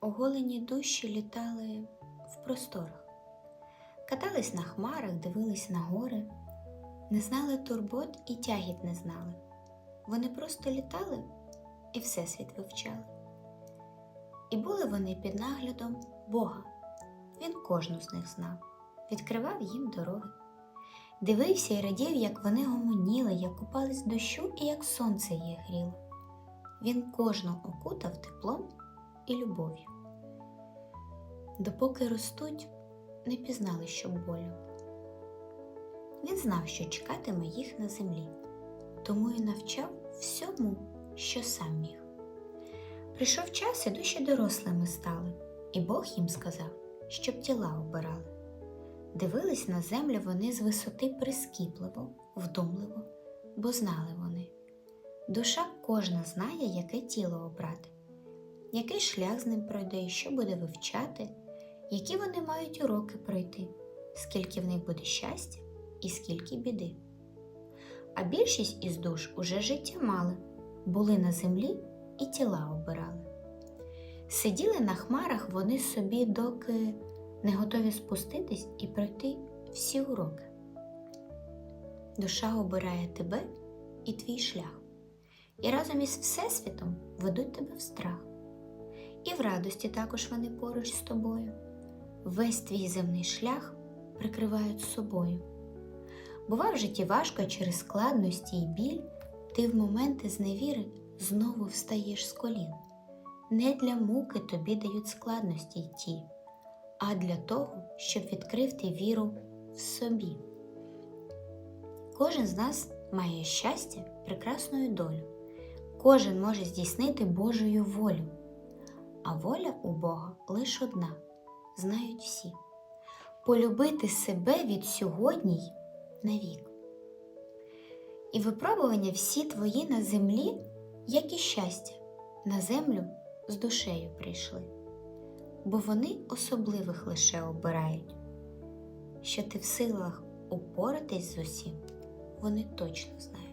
оголені душі літали в просторах, катались на хмарах, дивились на гори, не знали турбот і тягіт не знали. Вони просто літали і всесвіт вивчали. І були вони під наглядом Бога. Він кожну з них знав, відкривав їм дороги. Дивився і радів, як вони гомоніли, як купались дощу і як сонце їх гріло. Він кожну окутав теплом і любов'ю. Допоки ростуть, не пізнали, що болю. Він знав, що чекатиме їх на землі, тому і навчав всьому, що сам міг. Прийшов час, і душі дорослими стали, і Бог їм сказав, щоб тіла обирали. Дивились на землю вони з висоти прискіпливо, вдумливо, бо знали вони. Душа кожна знає, яке тіло обрати, який шлях з ним пройде і що буде вивчати, які вони мають уроки пройти, скільки в них буде щастя і скільки біди. А більшість із душ уже життя мали, були на землі і тіла обирали. Сиділи на хмарах вони собі, доки не готові спуститись і пройти всі уроки. Душа обирає тебе і твій шлях, і разом із Всесвітом ведуть тебе в страх. І в радості також вони поруч з тобою. Весь твій земний шлях прикривають собою. Бува в житті важко через складності і біль, ти в моменти зневіри знову встаєш з колін. Не для муки тобі дають складності й ті, а для того, щоб відкрив ти віру в собі. Кожен з нас має щастя, прекрасну долю. Кожен може здійснити Божою волю. А воля у Бога лише одна, знають всі. Полюбити себе від сьогодні й навік. І випробування всі твої на землі, як і щастя, на землю з душею прийшли, бо вони особливих лише обирають. Що ти в силах упоратись з усім, вони точно знають.